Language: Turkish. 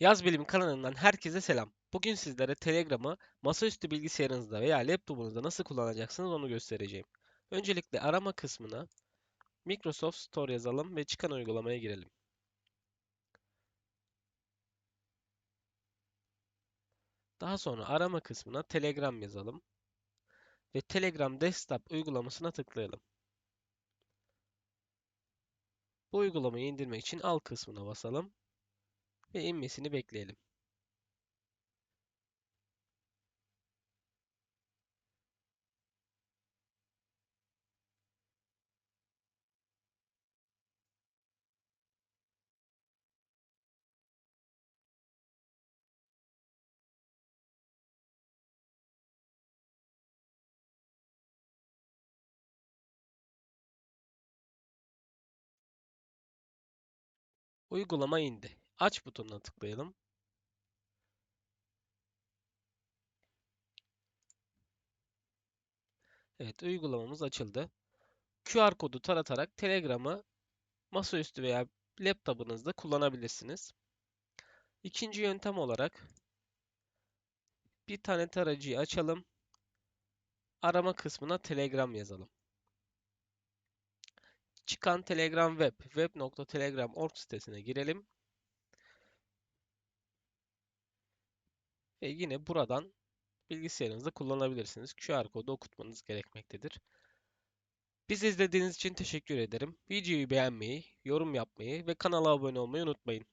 Yaz Bilim kanalından herkese selam. Bugün sizlere Telegram'ı masaüstü bilgisayarınızda veya laptopunuzda nasıl kullanacaksınız onu göstereceğim. Öncelikle arama kısmına Microsoft Store yazalım ve çıkan uygulamaya girelim. Daha sonra arama kısmına Telegram yazalım ve Telegram Desktop uygulamasına tıklayalım. Bu uygulamayı indirmek için al kısmına basalım ve inmesini bekleyelim. Uygulama indi. Aç butonuna tıklayalım. Evet, uygulamamız açıldı. QR kodu taratarak Telegram'ı masaüstü veya laptopunuzda kullanabilirsiniz. İkinci yöntem olarak bir tane tarayıcıyı açalım. Arama kısmına Telegram yazalım. Çıkan Telegram Web, web.telegram.org sitesine girelim. Ve yine buradan bilgisayarınızda kullanabilirsiniz. QR kodu okutmanız gerekmektedir. Bizi izlediğiniz için teşekkür ederim. Videoyu beğenmeyi, yorum yapmayı ve kanala abone olmayı unutmayın.